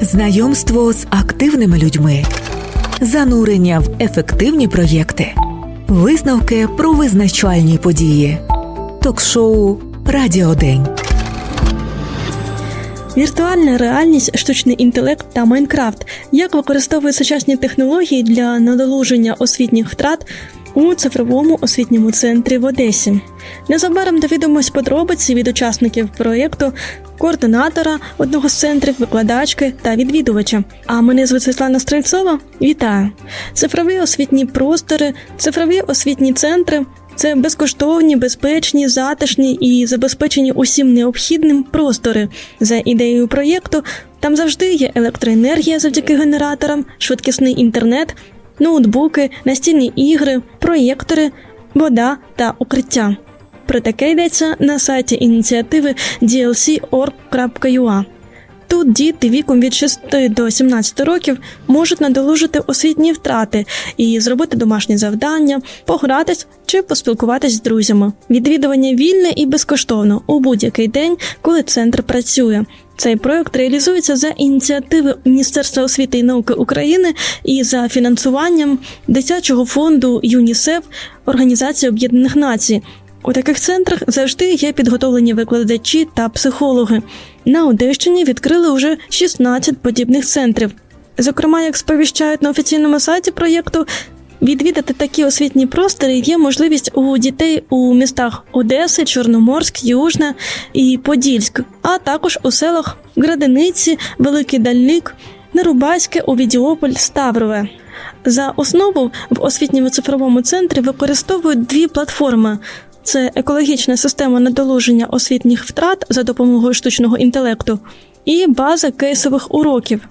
знайомство з активними людьми, занурення в ефективні проєкти, висновки про визначальні події, ток-шоу Радіодень. Віртуальна реальність, штучний інтелект та Майнкрафт. Як використовують сучасні технології для надолуження освітніх втрат у цифровому освітньому центрі в Одесі. Незабаром довідомось подробиці від учасників проєкту, координатора одного з центрів, викладачки та відвідувача. А мене звуть Світлана Стрельцова. Вітаю! Цифрові освітні простори, цифрові освітні центри це безкоштовні, безпечні, затишні і забезпечені усім необхідним простори. За ідеєю проєкту, там завжди є електроенергія завдяки генераторам, швидкісний інтернет, ноутбуки, настільні ігри, проєктори, вода та укриття. Про таке йдеться на сайті ініціативи dlc.org.ua. Тут діти віком від 6 до 17 років можуть надолужити освітні втрати і зробити домашні завдання, погратись чи поспілкуватись з друзями. Відвідування вільне і безкоштовно у будь-який день, коли центр працює. Цей проект реалізується за ініціативи Міністерства освіти і науки України і за фінансуванням дитячого фонду ЮНІСЕФ Організації Об'єднаних Націй. У таких центрах завжди є підготовлені викладачі та психологи. На Одещині відкрили вже 16 подібних центрів. Зокрема, як сповіщають на офіційному сайті проєкту, відвідати такі освітні простори є можливість у дітей у містах Одеси, Чорноморськ, Южна і Подільськ, а також у селах Градиниці, Великий Дальник, Нерубаське, Овідіополь, Ставрове. За основу в освітньому цифровому центрі використовують дві платформи. Це екологічна система надолуження освітніх втрат за допомогою штучного інтелекту і база кейсових уроків.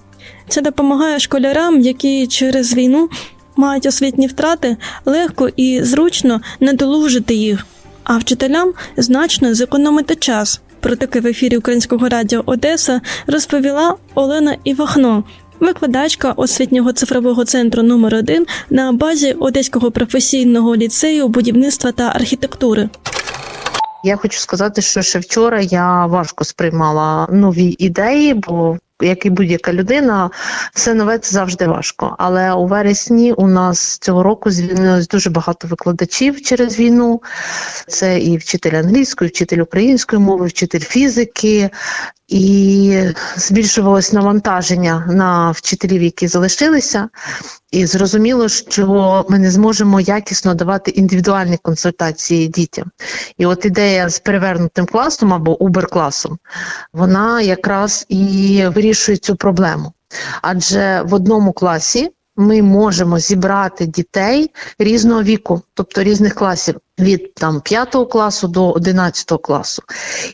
Це допомагає школярам, які через війну мають освітні втрати, легко і зручно надолужити їх, а вчителям значно зекономити час. Про таке в ефірі Українського радіо Одеса розповіла Олена Івахно, викладачка освітнього цифрового центру номер 1 на базі Одеського професійного ліцею будівництва та архітектури. Я хочу сказати, що ще вчора я важко сприймала нові ідеї, бо як і будь-яка людина, все нове це завжди важко. Але у вересні у нас цього року звільнилось дуже багато викладачів через війну. Це і вчитель англійської, вчитель української мови, вчитель фізики. І збільшувалось навантаження на вчителів, які залишилися, і зрозуміло, що ми не зможемо якісно давати індивідуальні консультації дітям. І от ідея з перевернутим класом або убер-класом, вона якраз і вирішує цю проблему. Адже в одному класі ми можемо зібрати дітей різного віку, тобто різних класів. Від там 5 класу до 11 класу.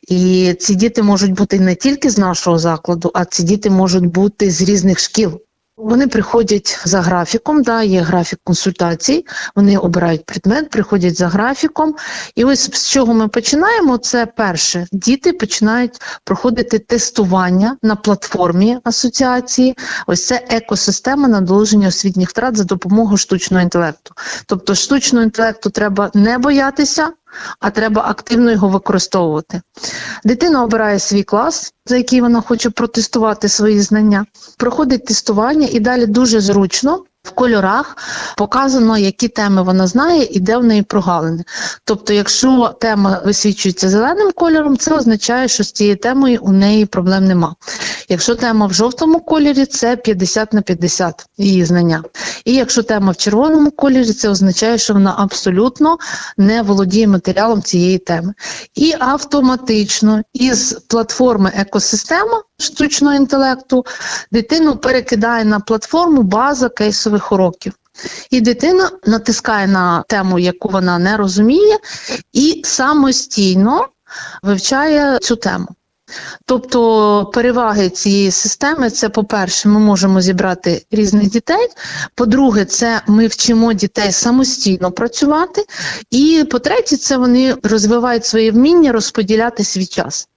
І ці діти можуть бути не тільки з нашого закладу, а ці діти можуть бути з різних шкіл. Вони приходять за графіком, да, є графік консультацій, вони обирають предмет, приходять за графіком. І ось з чого ми починаємо, це перше, діти починають проходити тестування на платформі асоціації. Ось це екосистема надолуження освітніх втрат за допомогою штучного інтелекту. Тобто штучного інтелекту треба не боятися, а треба активно його використовувати. Дитина обирає свій клас, за який вона хоче протестувати свої знання, проходить тестування і далі дуже зручно. В кольорах показано, які теми вона знає і де в неї прогалини. Тобто, якщо тема висвічується зеленим кольором, це означає, що з цією темою у неї проблем нема. Якщо тема в жовтому кольорі, це 50 на 50 її знання. І якщо тема в червоному кольорі, це означає, що вона абсолютно не володіє матеріалом цієї теми. І автоматично із платформи екосистема штучного інтелекту дитину перекидає на платформу база кейсових уроків. І дитина натискає на тему, яку вона не розуміє, і самостійно вивчає цю тему. Тобто переваги цієї системи це, по-перше, ми можемо зібрати різних дітей. По-друге, це ми вчимо дітей самостійно працювати. І по-третє, це вони розвивають своє вміння розподіляти свій час.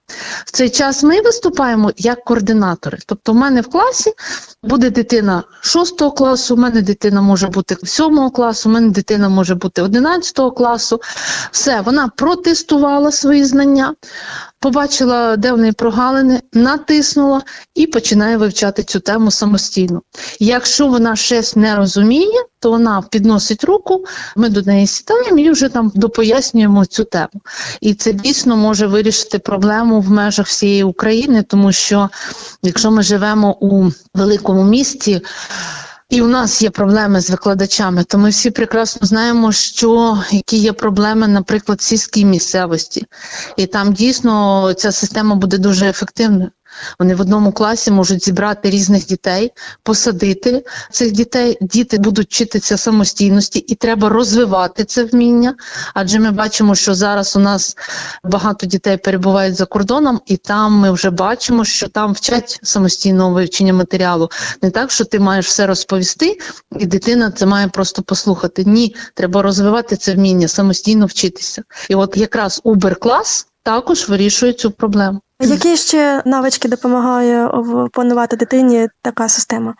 В цей час ми виступаємо як координатори. Тобто, в мене в класі буде дитина 6 класу, у мене дитина може бути 7 класу, у мене дитина може бути 11 класу. Все, вона протестувала свої знання, побачила, де в неї прогалини, натиснула і починає вивчати цю тему самостійно. Якщо вона щось не розуміє, то вона підносить руку, ми до неї сідаємо і вже там допояснюємо цю тему. І це дійсно може вирішити проблему в межах всієї України, тому що якщо ми живемо у великому місті. І у нас є проблеми з викладачами, то ми всі прекрасно знаємо, що які є проблеми, наприклад, в сільській місцевості, і там дійсно ця система буде дуже ефективною. Вони в одному класі можуть зібрати різних дітей, посадити цих дітей. Діти будуть вчитися самостійності, і треба розвивати це вміння. Адже ми бачимо, що зараз у нас багато дітей перебувають за кордоном, і там ми вже бачимо, що там вчать самостійного вивчення матеріалу. Не так, що ти маєш все розповісти, і дитина це має просто послухати. Ні, треба розвивати це вміння, самостійно вчитися. І от якраз Uber-клас також вирішує цю проблему. Які ще навички допомагає опанувати дитині така система?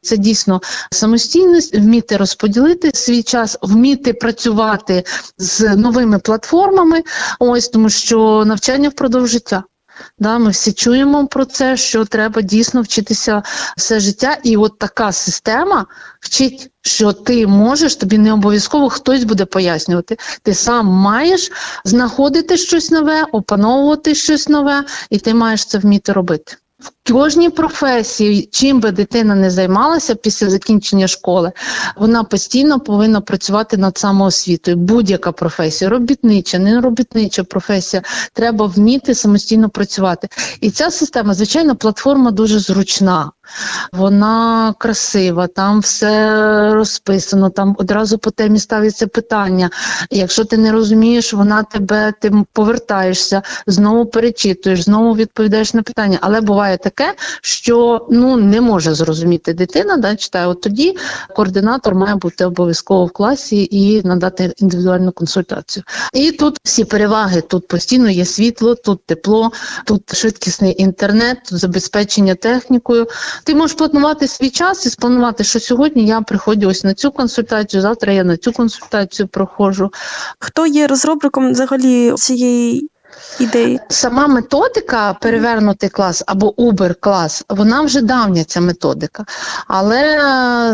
Це дійсно самостійність, вміти розподілити свій час, вміти працювати з новими платформами. Ось тому, що навчання впродовж життя. Да, ми всі чуємо про це, що треба дійсно вчитися все життя, і от така система вчить, що ти можеш, тобі не обов'язково хтось буде пояснювати. Ти сам маєш знаходити щось нове, опановувати щось нове, і ти маєш це вміти робити. В кожній професії, чим би дитина не займалася після закінчення школи, вона постійно повинна працювати над самоосвітою. Будь-яка професія, робітнича, не робітнича професія, треба вміти самостійно працювати. І ця система, звичайно, платформа дуже зручна, вона красива, там все розписано, там одразу по темі ставиться питання. Якщо ти не розумієш, вона тебе ти повертаєшся, знову перечитуєш, знову відповідаєш на питання. Але буває таке, що ну не може зрозуміти дитина, да, читає. От тоді координатор має бути обов'язково в класі і надати індивідуальну консультацію. І тут всі переваги: тут постійно є світло, тут тепло, тут швидкісний інтернет, тут забезпечення технікою. Ти можеш планувати свій час і спланувати, що сьогодні я приходжу ось на цю консультацію, завтра я на цю консультацію проходжу. Хто є розробником взагалі цієї ідеї? Сама методика перевернутий клас або Uber клас, вона вже давня ця методика. Але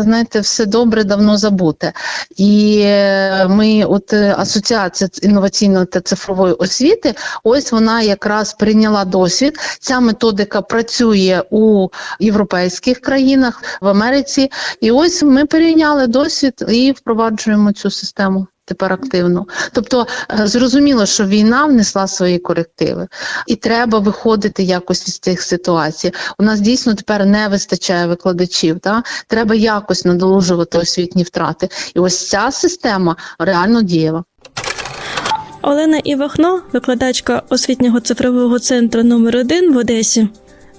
знаєте, все добре давно забуте. І е, ми, от е, асоціація інноваційної та цифрової освіти, ось вона якраз прийняла досвід. Ця методика працює у європейських країнах, в Америці. І ось ми перейняли досвід і впроваджуємо цю систему. Тепер активно, тобто е, зрозуміло, що війна внесла свої корективи, і треба виходити якось із цих ситуацій. У нас дійсно тепер не вистачає викладачів. Да? Треба якось надолужувати освітні втрати. І ось ця система реально дієва. Олена Івахно, викладачка освітнього цифрового центру номер 1 в Одесі,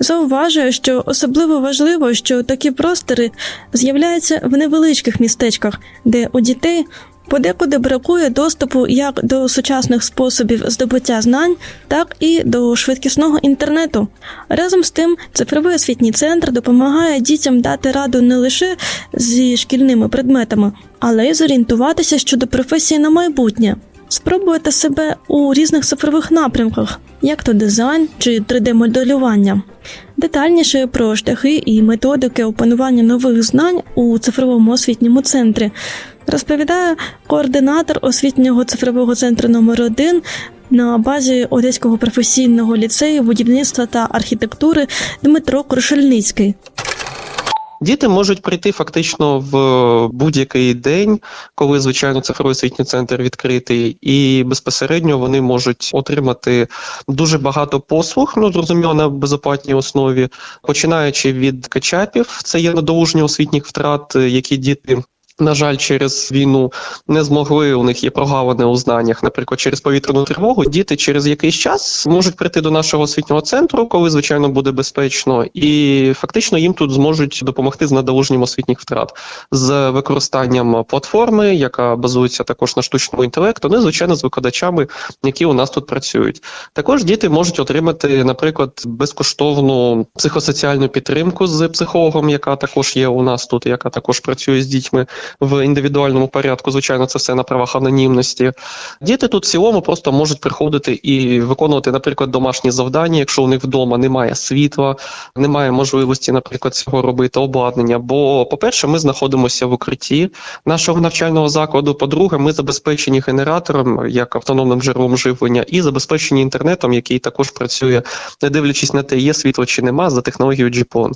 зауважує, що особливо важливо, що такі простори з'являються в невеличких містечках, де у дітей подекуди бракує доступу як до сучасних способів здобуття знань, так і до швидкісного інтернету. Разом з тим, цифровий освітній центр допомагає дітям дати раду не лише зі шкільними предметами, але й зорієнтуватися щодо професії на майбутнє. Спробуйте себе у різних цифрових напрямках, як то дизайн чи 3D-моделювання. Детальніше про шляхи і методики опанування нових знань у цифровому освітньому центрі розповідає координатор освітнього цифрового центру номер 1 на базі Одеського професійного ліцею будівництва та архітектури Дмитро Крушельницький. Діти можуть прийти фактично в будь-який день, коли звичайно цифровий освітній центр відкритий, і безпосередньо вони можуть отримати дуже багато послуг, ну зрозуміло на безоплатній основі, починаючи від качапів, це є надолуження освітніх втрат, які діти на жаль, через війну не змогли, у них є прогалини у знаннях, наприклад, через повітряну тривогу, діти через якийсь час можуть прийти до нашого освітнього центру, коли звичайно буде безпечно, і фактично їм тут зможуть допомогти з надолуженням освітніх втрат з використанням платформи, яка базується також на штучному інтелекту, ну і звичайно з викладачами, які у нас тут працюють. Також діти можуть отримати, наприклад, безкоштовну психосоціальну підтримку з психологом, яка також є у нас тут, яка також працює з дітьми в індивідуальному порядку. Звичайно, це все на правах анонімності. Діти тут в цілому просто можуть приходити і виконувати, наприклад, домашні завдання, якщо у них вдома немає світла, немає можливості, наприклад, цього робити обладнання. Бо, по-перше, ми знаходимося в укритті нашого навчального закладу. По-друге, ми забезпечені генератором як автономним джерелом живлення, і забезпечені інтернетом, який також працює, не дивлячись на те, є світло чи нема, за технологією GPON.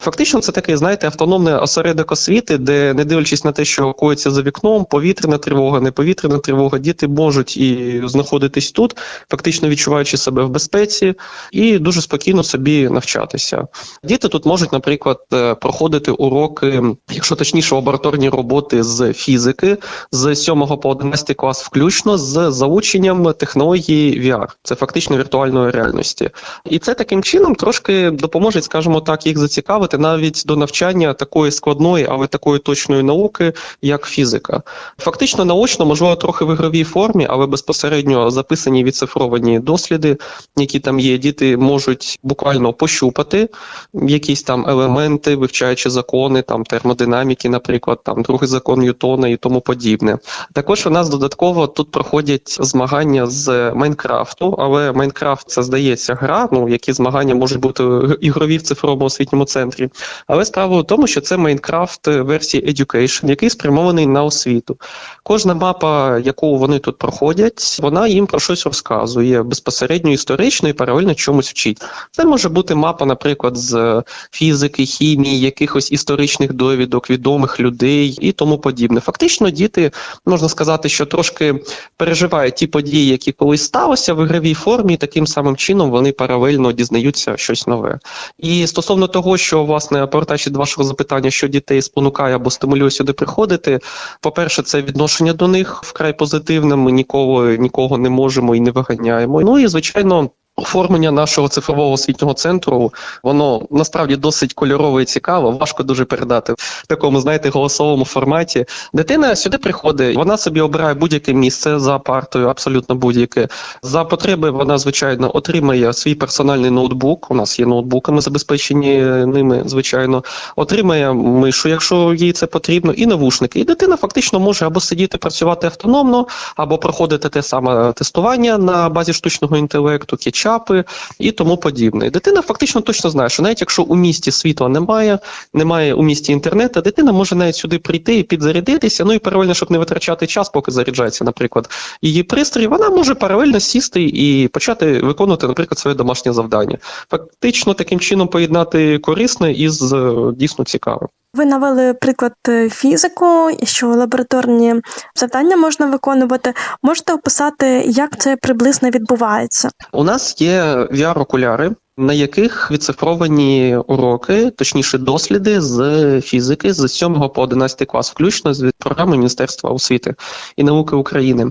Фактично, це такий, знаєте, автономний осередок освіти, де, не дивлячись на те, що коїться за вікном, повітряна тривога, не повітряна тривога, діти можуть і знаходитись тут, фактично відчуваючи себе в безпеці, і дуже спокійно собі навчатися. Діти тут можуть, наприклад, е, проходити уроки, якщо точніше, лабораторні роботи з фізики з 7 по 11 клас, включно з заученням технології VR. Це фактично віртуальної реальності. І це таким чином трошки допоможе, скажімо так, їх зацікавити навіть до навчання такої складної, але такої точної науки, як фізика. Фактично наочно, можливо, трохи в ігровій формі, але безпосередньо записані відцифровані досліди, які там є. Діти можуть буквально пощупати якісь там елементи, вивчаючи закони, там термодинаміки, наприклад, там другий закон Ньютона і тому подібне. Також у нас додатково тут проходять змагання з Майнкрафту, але Майнкрафт це здається гра. Ну які змагання можуть бути ігрові в цифровому освітньому центрі. Але справа в тому, що це Майнкрафт версії Education, який спрямований на освіту. Кожна мапа, яку вони тут проходять, вона їм про щось розказує безпосередньо історично і паралельно чомусь вчить. Це може бути мапа, наприклад, з фізики, хімії, якихось історичних довідок, відомих людей і тому подібне. Фактично, діти можна сказати, що трошки переживають ті події, які колись сталося в ігровій формі, і таким самим чином вони паралельно дізнаються щось нове. І стосовно того, що власне повертаючись до вашого запитання, що дітей спонукає або стимулює сюди приходити. По-перше, це відношення до них вкрай позитивне. Ми нікого нікого не можемо і не виганяємо. Ну і звичайно. Оформлення нашого цифрового освітнього центру воно насправді досить кольорове і цікаво. Важко дуже передати в такому, знаєте, голосовому форматі. Дитина сюди приходить, вона собі обирає будь-яке місце за партою, абсолютно будь-яке. За потреби вона, звичайно, отримає свій персональний ноутбук. У нас є ноутбуки, ми забезпечені ними, звичайно, отримає мишу, якщо їй це потрібно, і навушники. І дитина фактично може або сидіти працювати автономно, або проходити те саме тестування на базі штучного інтелекту, кетчап чапи і тому подібне. Дитина фактично точно знає, що навіть якщо у місті світла немає, немає у місті інтернету, дитина може навіть сюди прийти і підзарядитися. Ну і паралельно, щоб не витрачати час, поки заряджається, наприклад, її пристрій, вона може паралельно сісти і почати виконувати, наприклад, своє домашнє завдання. Фактично таким чином поєднати корисне із е, дійсно цікавим. Ви навели приклад е, фізику, що лабораторні завдання можна виконувати. Можете описати, як це приблизно відбувається? У нас є VR-окуляри, на яких відцифровані уроки, точніше досліди з фізики з 7 по 11 клас, включно з програми Міністерства освіти і науки України.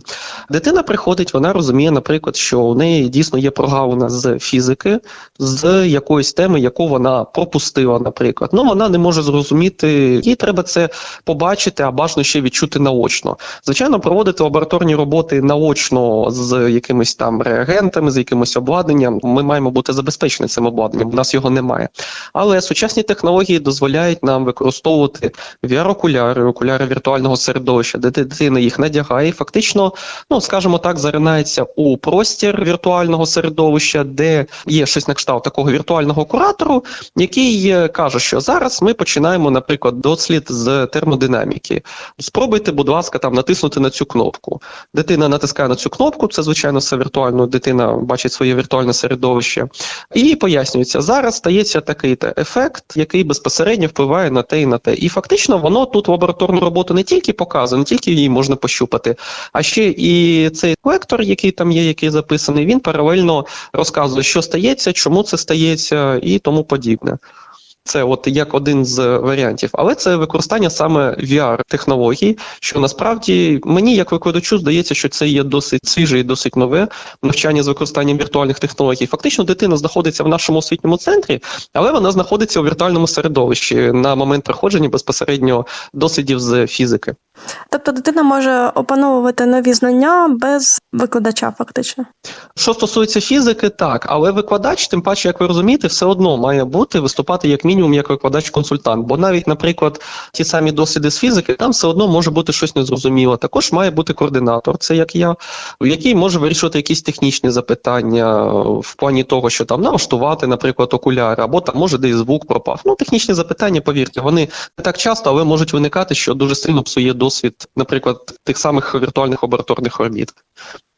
Дитина приходить, вона розуміє, наприклад, що у неї дійсно є прогалина з фізики, з якоїсь теми, яку вона пропустила, наприклад. Ну вона не може зрозуміти, їй треба це побачити, а бажано ще відчути наочно. Звичайно, проводити лабораторні роботи наочно з якимись там реагентами, з якимось обладнанням. Ми маємо бути забезпечені цим обладнанням, у нас його немає. Але сучасні технології дозволяють нам використовувати VR-окуляри, окуляри віртуального середовища, де дитина їх надягає, і фактично, ну скажімо так, заринається у простір віртуального середовища, де є щось на кшталт такого віртуального куратору, який е, каже, що зараз ми починаємо, наприклад, дослід з термодинаміки. Спробуйте, будь ласка, там натиснути на цю кнопку. Дитина натискає на цю кнопку, це звичайно все віртуально. Дитина бачить своє віртуальне середовище. І пояснюється, зараз стається такий-то ефект, який безпосередньо впливає на те і на те. І фактично воно тут лабораторну роботу не тільки показує, не тільки її можна пощупати, а ще і цей лектор, який там є, який записаний, він паралельно розказує, що стається, чому це стається і тому подібне. Це от як один з варіантів, але це використання саме VR-технологій, що насправді мені, як викладачу, здається, що це є досить свіже і досить нове навчання з використанням віртуальних технологій. Фактично, дитина знаходиться в нашому освітньому центрі, але вона знаходиться у віртуальному середовищі на момент проходження безпосередньо дослідів з фізики. Тобто дитина може опановувати нові знання без викладача, фактично. Що стосується фізики, так, але викладач, тим паче, як ви розумієте, все одно має бути виступати як мінімум як викладач-консультант. Бо навіть, наприклад, ті самі досліди з фізики, там все одно може бути щось незрозуміло. Також має бути координатор, це як я, який може вирішувати якісь технічні запитання в плані того, що там налаштувати, наприклад, окуляри, або там може десь звук пропав. Ну, технічні запитання, повірте, вони не так часто, але можуть виникати, що дуже сильно псує досвід, наприклад, тих самих віртуальних лабораторних орбіт.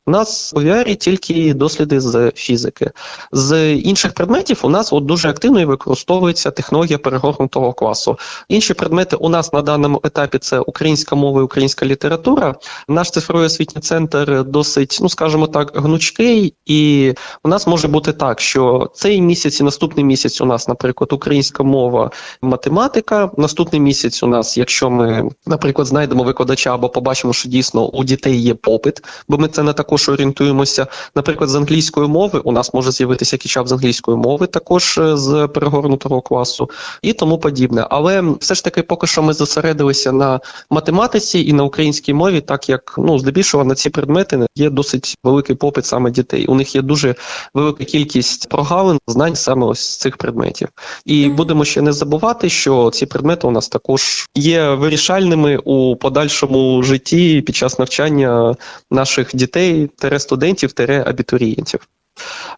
Нас у VR тільки досліди з фізики. З інших предметів у нас от дуже активно використовується технологія перегорнутого класу. Інші предмети у нас на даному етапі це українська мова і українська література. Наш цифровий освітній центр досить, ну скажімо так, гнучкий, і у нас може бути так, що цей місяць і наступний місяць у нас, наприклад, українська мова, математика. Наступний місяць у нас, якщо ми, наприклад, знайдемо викладача або побачимо, що дійсно у дітей є попит, бо ми це не також орієнтуємося. Наприклад, з англійської мови у нас може з'явитися кічап з англійської мови, також е, з перегорнутого класу і тому подібне. Але все ж таки, поки що ми зосередилися на математиці і на українській мові, так як ну здебільшого на ці предмети є досить великий попит саме дітей. У них є дуже велика кількість прогалин знань саме ось з цих предметів. І будемо ще не забувати, що ці предмети у нас також є вирішальними у подальшому житті під час навчання наших дітей, студентів, тере абітурієнтів.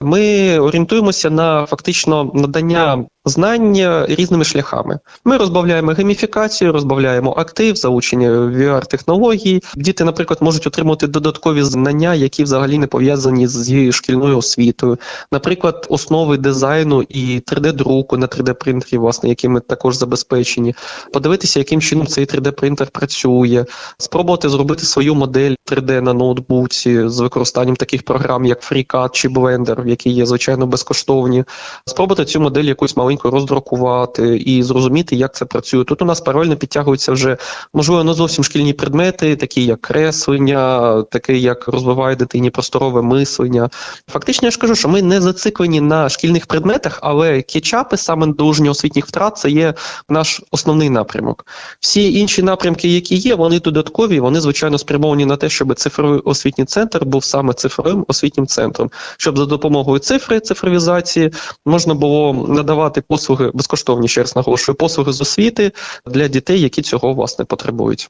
Ми орієнтуємося на фактично надання знання різними шляхами. Ми розбавляємо гейміфікацію, розбавляємо актив, залучення VR-технологій. Діти, наприклад, можуть отримати додаткові знання, які взагалі не пов'язані з шкільною освітою. Наприклад, основи дизайну і 3D-друку на 3D-принтері, власне, якими також забезпечені. Подивитися, яким чином цей 3D-принтер працює, спробувати зробити свою модель 3D на ноутбуці з використанням таких програм, як FreeCAD чи Blender, які є звичайно безкоштовні. Спробувати цю модель якусь маленьку роздрукувати і зрозуміти, як це працює. Тут у нас паралельно підтягуються вже можливо не зовсім шкільні предмети, такі як креслення, таке як розвиває дитині просторове мислення. Фактично, я ж кажу, що ми не зациклені на шкільних предметах, але кетчапи саме долуження освітніх втрат це є наш основний напрямок. Всі інші напрямки, які є, вони додаткові, вони звичайно спрямовані на те, щоб цифровий освітній центр був саме цифровим освітнім центром, щоб за допомогою цифри цифровізації можна було надавати послуги безкоштовні, ще раз наголошую, послуги з освіти для дітей, які цього власне потребують.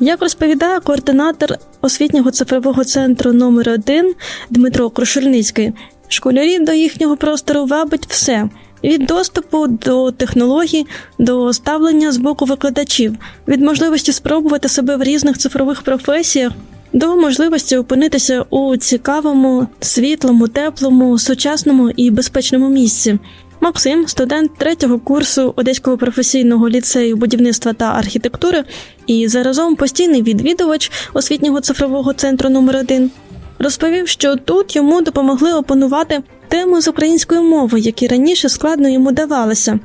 Як розповідає координатор освітнього цифрового центру номер 1 Дмитро Крушельницький, школярів до їхнього простору вабить все. Від доступу до технологій, до ставлення з боку викладачів, від можливості спробувати себе в різних цифрових професіях, до можливості опинитися у цікавому, світлому, теплому, сучасному і безпечному місці. Максим, студент третього курсу Одеського професійного ліцею будівництва та архітектури, і заразом постійний відвідувач освітнього цифрового центру номер 1 розповів, що тут йому допомогли опанувати теми з української мови, які раніше складно йому давалися.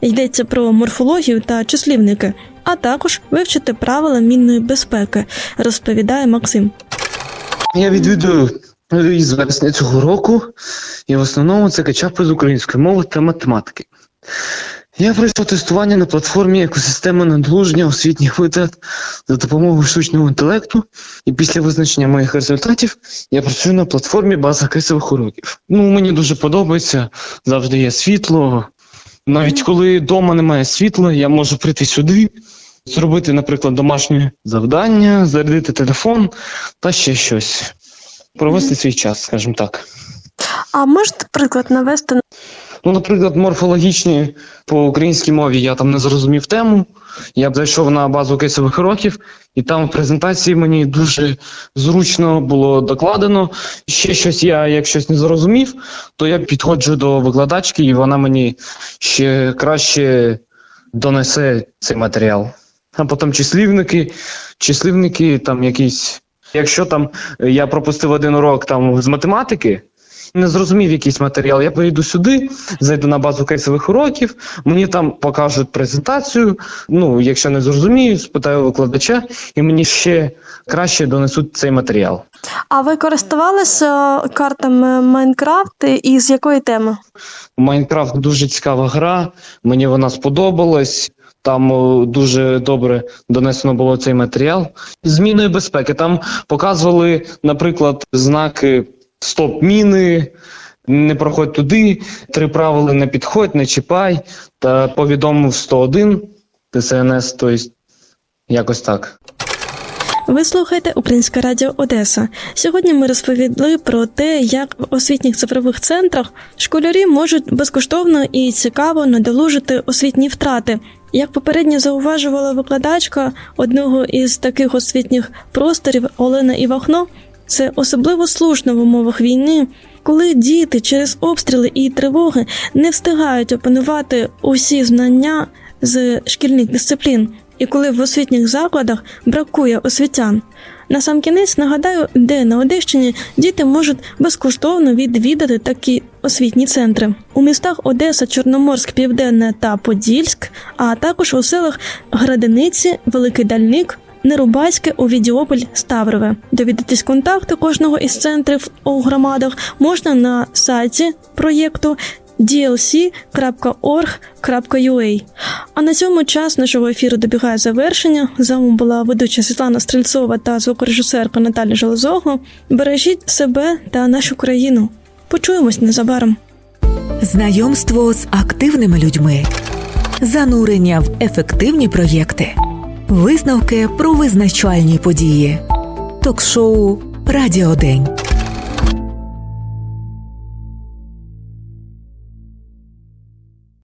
Йдеться про морфологію та числівники, а також вивчити правила мінної безпеки, розповідає Максим. Я відвідую із вересня цього року, і в основному це качапи з української мови та математики. Я пройшов тестування на платформі екосистеми надолуження освітніх витрат за допомогою штучного інтелекту, і після визначення моїх результатів я працюю на платформі база кисових уроків. Ну, мені дуже подобається, завжди є світло. Навіть коли вдома немає світла, я можу прийти сюди, зробити, наприклад, домашнє завдання, зарядити телефон та ще щось. Провести свій час, скажімо так. А можете приклад навести Ну, наприклад, морфологічні по українській мові я там не зрозумів тему. Я б зайшов на базу кейсових уроків, і там в презентації мені дуже зручно було докладено. Ще щось я, як щось не зрозумів, то я підходжу до викладачки, і вона мені ще краще донесе цей матеріал. А потім числівники, числівники там якісь. Якщо там я пропустив один урок там з математики, не зрозумів якийсь матеріал, я прийду сюди, зайду на базу кейсових уроків, мені там покажуть презентацію. Ну, якщо не зрозумію, спитаю викладача, і мені ще краще донесуть цей матеріал. А ви користувалися картами Майнкрафт і з якої теми? Майнкрафт дуже цікава гра, мені вона сподобалась. Там дуже добре донесено було цей матеріал. Зміною безпеки там показували, наприклад, знаки стоп-міни, не проходь туди, три правила не підходь, не чіпай, та повідомив 101 ТСНС, тобто якось так. Ви слухаєте Українське Радіо Одеса. Сьогодні ми розповіли про те, як в освітніх цифрових центрах школярі можуть безкоштовно і цікаво надолужити освітні втрати. Як попередньо зауважувала викладачка одного із таких освітніх просторів Олена Івахно, це особливо слушно в умовах війни, коли діти через обстріли і тривоги не встигають опанувати усі знання з шкільних дисциплін, і коли в освітніх закладах бракує освітян. Насамкінець нагадаю, де на Одещині діти можуть безкоштовно відвідати такі освітні центри у містах Одеса, Чорноморськ, Південне та Подільськ, а також у селах Градиниці, Великий Дальник, Нерубайське, Овідіополь, Ставрове. Довідатись контакти кожного із центрів у громадах можна на сайті проєкту dlc.org.ua. А на цьому час нашого ефіру добігає завершення. З вами була ведуча Світлана Стрельцова та звукорежисерка Наталя Железогло. Бережіть себе та нашу країну. Почуємось незабаром. Знайомство з активними людьми, занурення в ефективні проєкти, висновки про визначальні події, ток-шоу Радіодень.